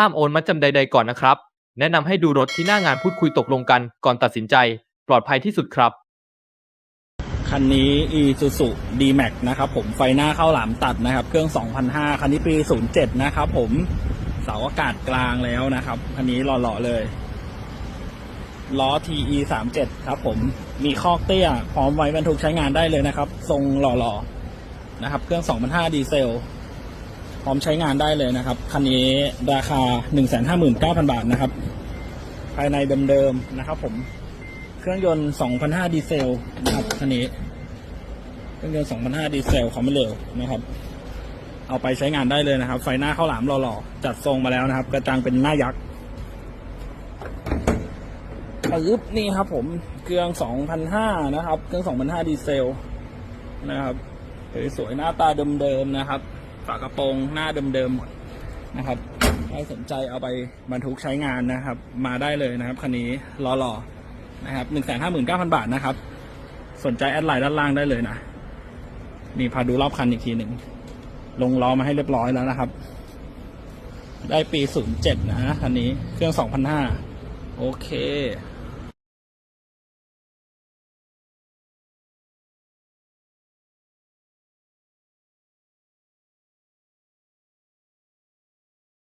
ห้ามโอนมัดจำใด ๆ ก่อนนะครับ แนะนำให้ดูรถที่หน้างานพูดคุยตกลงกันก่อนตัดสินใจ ปลอดภัยที่สุดครับ คันนี้ Isuzu D-Max นะครับผมไฟหน้าเข้าหลามตัดนะครับ เครื่อง 2005 คันนี้ปี 07 นะครับผมเสาอากาศกลางแล้วนะครับ คันนี้หล่อๆเลย ล้อ TE 37ครับผมมีคอกเตี้ย พร้อมไว้บรรทุกใช้งานได้เลยนะครับ ทรงหล่อๆนะครับ เครื่อง 2005 ดีเซล ร้อมใช้งานได้เลยนะครับ คันนี้ราคา 159,000 บาทนะครับ ภายในเดิมๆนะครับ ผม เครื่องยนต์ 2,500 ดีเซลนะครับ คันนี้ เครื่องยนต์ 2,500 ดีเซลความไม่เร็วนะครับ เอาไปใช้งานได้เลยนะครับ ไฟหน้าข้าวหลามหล่อๆ จัดทรงมาแล้วนะครับ กระจังเป็นหน้ายักษ์ปึ๊บนี่ครับ ผม เครื่อง 2,500 นะครับ เครื่อง 2,500 ดีเซลนะครับสวยๆหน้าตาเดิมๆนะครับ ฝากระโปรงหน้าเดิมๆนะครับใครสนใจเอาไปบรรทุกใช้งานนะครับ มาได้เลยนะครับคันนี้หล่อๆนะครับหนึ่งแสนห้าหมื่นเก้าพันบาทนะครับ สนใจแอดไลน์ด้านล่างได้เลยนะนี่พาดูรอบคันอีกทีหนึ่งลงล้อมาให้เรียบร้อยแล้วนะครับ ได้ปีศูนย์เจ็ดนะคันนี้เครื่องสองพันห้าโอเค